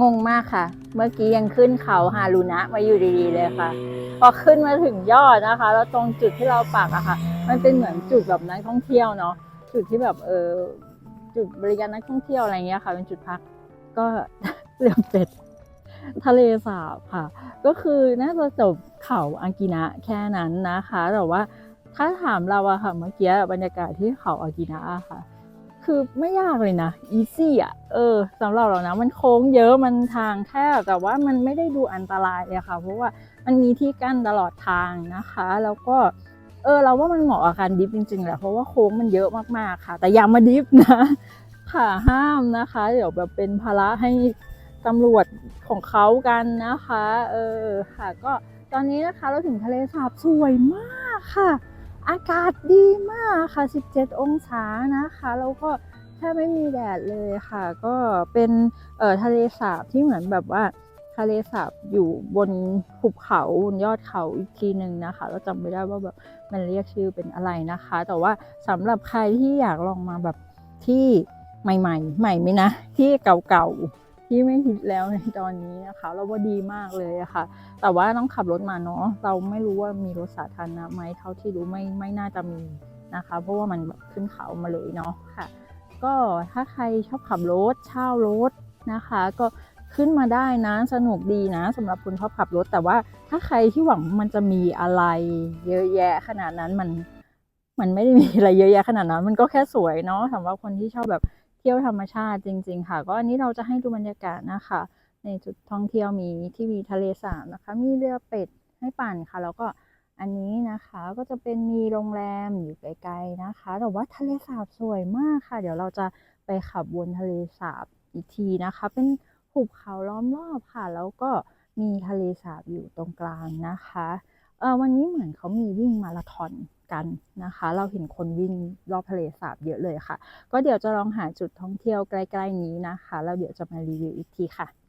งงมากค่ะ เมื่อกี้ยังขึ้นเขาฮารุนะมาอยู่ดีๆเลยค่ะ พอขึ้นมาถึงยอดนะคะ แล้วตรงจุดที่เราปักอะค่ะ มันเป็นเหมือนจุดแบบนักท่องเที่ยวเนาะ จุดที่แบบเออจุดบริการนักท่องเที่ยวอะไรเงี้ยค่ะ เป็นจุดพัก ก็เรื่องเป็ดทะเลสาบค่ะ ก็คือน่าจะจบเขาอากินะแค่นั้นนะคะ แต่ว่าถ้าถามเราอะค่ะเมื่อกี้บรรยากาศที่เขาอากินะค่ะ คือไม่ยากเลยนะอีซี่อะเออสำหรับเรานะมันโค้งเยอะมันทางแคบแต่ว่ามันไม่ได้ดูอันตรายเลยค่ะ เพราะว่ามันมีที่กั้นตลอดทางนะคะ แล้วก็เออเราว่ามันเหมาะกับการดิฟจริงๆแหละเพราะว่าโค้งมันเยอะมากๆค่ะ แต่อย่ามาดิฟนะค่ะห้ามนะคะ เดี๋ยวแบบเป็นภาระให้ตำรวจของเขากันนะคะ เออค่ะ ก็ตอนนี้นะคะเราถึงทะเลสาบสวยมากค่ะ อากาศดีมากค่ะ 17 องศานะคะ แล้วก็แทบไม่มีแดดเลยค่ะ ก็เป็นเอ่อทะเลสาบที่เหมือนแบบว่าทะเลสาบอยู่บนหุบเขาบนยอดเขาอีกทีหนึ่งนะคะเราจำไม่ได้ว่าแบบมันเรียกชื่อเป็นอะไรนะคะ แต่ว่าสำหรับใครที่อยากลองมาแบบที่ใหม่ ๆ ใหม่ไหมนะ ที่เก่าๆ ที่ไม่ฮิตแล้วในตอนนี้นะคะ เราว่าดีมากเลยอะค่ะ แต่ว่าต้องขับรถมาเนาะเราไม่รู้ว่ามีรถสาธารณะไหมเท่าที่รู้ไม่ไม่น่าจะมีนะคะ เพราะว่ามันแบบขึ้นเขามาเลยเนาะค่ะ ก็ถ้าใครชอบขับรถเช่ารถนะคะ ก็ขึ้นมาได้นะสนุกดีนะสำหรับคนชอบขับรถ แต่ว่าถ้าใครที่หวังมันจะมีอะไรเยอะแยะขนาดนั้นมันมันไม่ได้มีอะไรเยอะแยะขนาดนั้น มันก็แค่สวยเนาะสำหรับคนที่ชอบแบบ เที่ยวธรรมชาติจริง ๆ ค่ะ ก็อันนี้เราจะให้ดูบรรยากาศนะคะ ในจุดท่องเที่ยวมีที่มีทะเลสาบนะคะ มีเรือเป็ดให้ปั่นค่ะ แล้วก็อันนี้นะคะก็จะเป็นมีโรงแรมอยู่ไกลๆนะคะ แต่ว่าทะเลสาบสวยมากค่ะ เดี๋ยวเราจะไปขับวนทะเลสาบอีกทีนะคะ เป็นหุบเขาล้อมรอบค่ะ แล้วก็มีทะเลสาบอยู่ตรงกลางนะคะ วันนี้เหมือนเขามีวิ่งมาราธอนกันนะคะ เราเห็นคนวิ่งรอบทะเลสาบเยอะเลยค่ะ ก็เดี๋ยวจะลองหาจุดท่องเที่ยวใกล้ ๆ นี้นะคะ แล้วเดี๋ยวจะมารีวิวอีกทีค่ะ